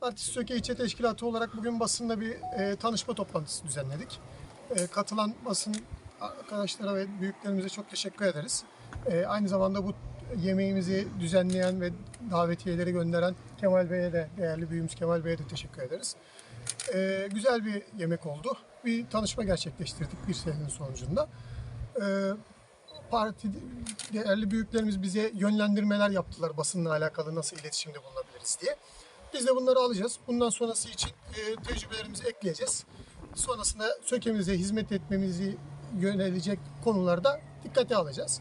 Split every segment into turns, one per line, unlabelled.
Partisi Söke İlçe Teşkilatı olarak bugün basında bir e, tanışma toplantısı düzenledik. E, katılan basın arkadaşlara ve büyüklerimize çok teşekkür ederiz. E, aynı zamanda bu yemeğimizi düzenleyen ve davetiyeleri gönderen Kemal Bey'e de, değerli büyüğümüz Kemal Bey'e de teşekkür ederiz. E, güzel bir yemek oldu. Bir tanışma gerçekleştirdik bir senenin sonucunda. E, parti değerli büyüklerimiz bize yönlendirmeler yaptılar basınla alakalı nasıl iletişimde bulunabiliriz diye. Biz de bunları alacağız. Bundan sonrası için e, tecrübelerimizi ekleyeceğiz. Sonrasında sökemize hizmet etmemizi yönelecek konularda dikkate alacağız.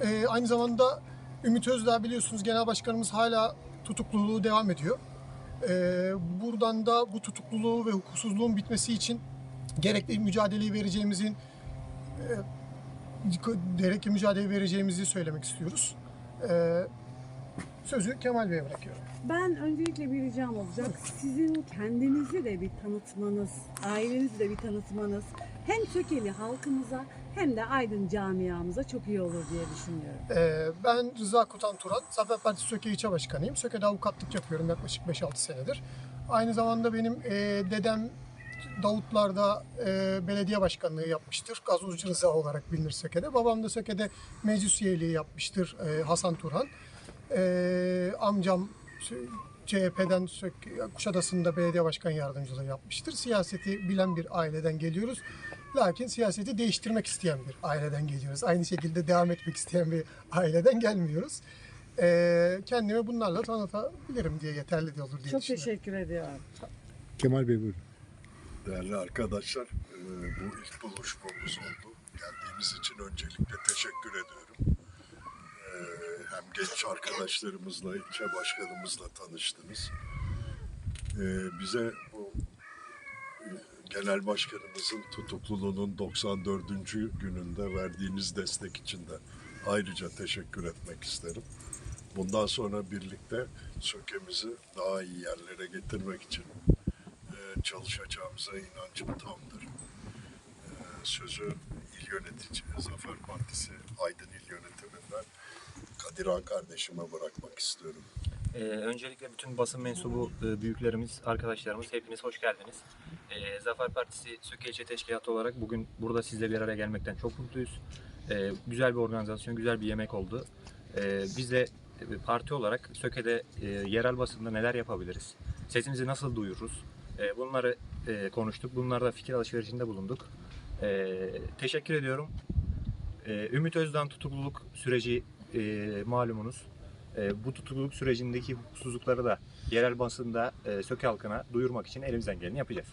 E, aynı zamanda Ümit Özdağ biliyorsunuz genel başkanımız hala tutukluluğu devam ediyor. E, buradan da bu tutukluluğu ve hukuksuzluğun bitmesi için gerekli mücadeleyi vereceğimizin gerekli mücadele vereceğimizi söylemek istiyoruz. Ee, sözü Kemal Bey'e bırakıyorum.
Ben öncelikle bir ricam olacak. Sizin kendinizi de bir tanıtmanız, ailenizi de bir tanıtmanız hem Sökeli halkımıza hem de Aydın camiamıza çok iyi olur diye düşünüyorum.
Ee, ben Rıza Kutan Turan, Zafer Partisi Söke İlçe Başkanıyım. Söke'de avukatlık yapıyorum yaklaşık 5-6 senedir. Aynı zamanda benim e, dedem Davutlar'da e, belediye başkanlığı yapmıştır. Gazozcu Rıza olarak bilinir Söke'de. Babam da Söke'de meclis üyeliği yapmıştır e, Hasan Turhan. E, amcam CHP'den Sök- Kuşadası'nda belediye başkan yardımcılığı yapmıştır. Siyaseti bilen bir aileden geliyoruz. Lakin siyaseti değiştirmek isteyen bir aileden geliyoruz. Aynı şekilde devam etmek isteyen bir aileden gelmiyoruz. E, kendimi bunlarla tanıtabilirim diye yeterli de olur diye
Çok
düşünüyorum.
teşekkür ediyorum.
Kemal Bey buyurun.
Değerli arkadaşlar, e, bu ilk buluşmamız oldu. Geldiğiniz için öncelikle teşekkür ediyorum. Genç arkadaşlarımızla, ilçe başkanımızla tanıştınız. E, Bize bu e, genel başkanımızın tutukluluğunun 94. gününde verdiğiniz destek için de ayrıca teşekkür etmek isterim. Bundan sonra birlikte sökemizi daha iyi yerlere getirmek için e, çalışacağımıza inancım tamdır. E, Sözü il yönetici Zafer Partisi Aydın İl Yönetiminden Kadir kardeşime bırakmak istiyorum.
Ee, öncelikle bütün basın mensubu e, büyüklerimiz, arkadaşlarımız hepiniz hoş geldiniz. Ee, Zafer Partisi Söke İlçe Teşkilatı olarak bugün burada sizle bir araya gelmekten çok mutluyuz. Ee, güzel bir organizasyon, güzel bir yemek oldu. Ee, biz de e, parti olarak Söke'de e, yerel basında neler yapabiliriz? Sesimizi nasıl duyururuz? Ee, bunları e, konuştuk. Bunlarda fikir alışverişinde bulunduk. Ee, teşekkür ediyorum. Ee, Ümit Özdağ'ın tutukluluk süreci e, malumunuz. E, bu tutukluluk sürecindeki hukuksuzlukları da yerel basında e, Söke halkına duyurmak için elimizden geleni yapacağız.